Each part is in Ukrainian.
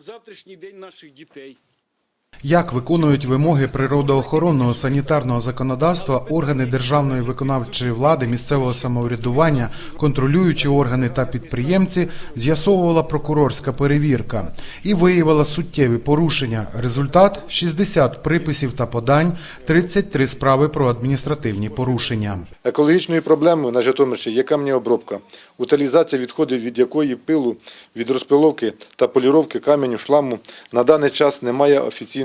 в завтрашній день наших дітей. Як виконують вимоги природоохоронного санітарного законодавства органи державної виконавчої влади, місцевого самоврядування, контролюючі органи та підприємці, з'ясовувала прокурорська перевірка і виявила суттєві порушення. Результат 60 приписів та подань, 33 справи про адміністративні порушення. Екологічною проблемою на Житомирщині є камнеобробка, утилізація відходів, від якої пилу від розпиловки та поліровки каменю шламу на даний час немає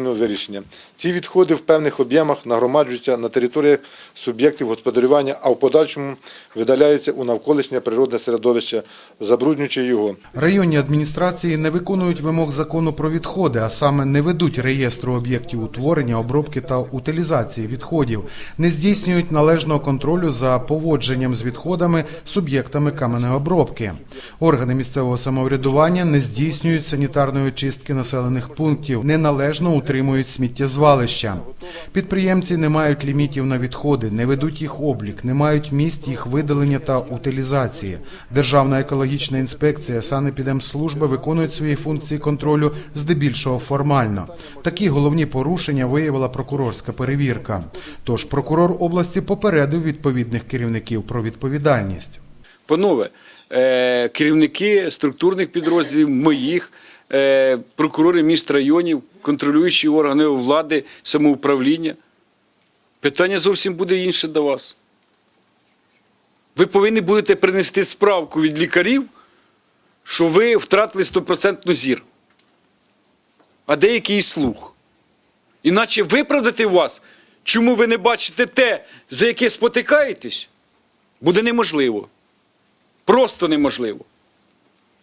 офіційного вирішення. Ці відходи в певних об'ємах нагромаджуються на територіях суб'єктів господарювання, а в подальшому видаляються у навколишнє природне середовище, забруднюючи його. Районні адміністрації не виконують вимог закону про відходи, а саме не ведуть реєстру об'єктів утворення, обробки та утилізації відходів, не здійснюють належного контролю за поводженням з відходами суб'єктами каменної обробки. Органи місцевого самоврядування не здійснюють санітарної очистки населених пунктів, неналежно утримують сміттєзвалища. Підприємці не мають лімітів на відходи, не ведуть їх облік, не мають місць їх видалення та утилізації. Державна екологічна інспекція, санепідемслужба виконують свої функції контролю здебільшого формально. Такі головні порушення виявила прокурорська перевірка. Тож прокурор області попередив відповідних керівників про відповідальність. Панове, е, керівники структурних підрозділів, моїх, е, прокурори міст районів, контролюючі органи влади, самоуправління. Питання зовсім буде інше до вас. Ви повинні будете принести справку від лікарів, що ви втратили стопроцентно зір, а деякий слух. Іначе виправдати вас, чому ви не бачите те, за яке спотикаєтесь, буде неможливо. Просто неможливо.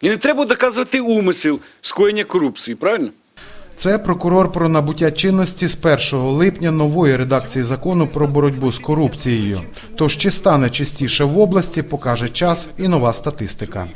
І не треба доказувати умисел скоєння корупції, правильно? Це прокурор про набуття чинності з 1 липня нової редакції закону про боротьбу з корупцією. Тож чи стане чистіше в області, покаже час і нова статистика.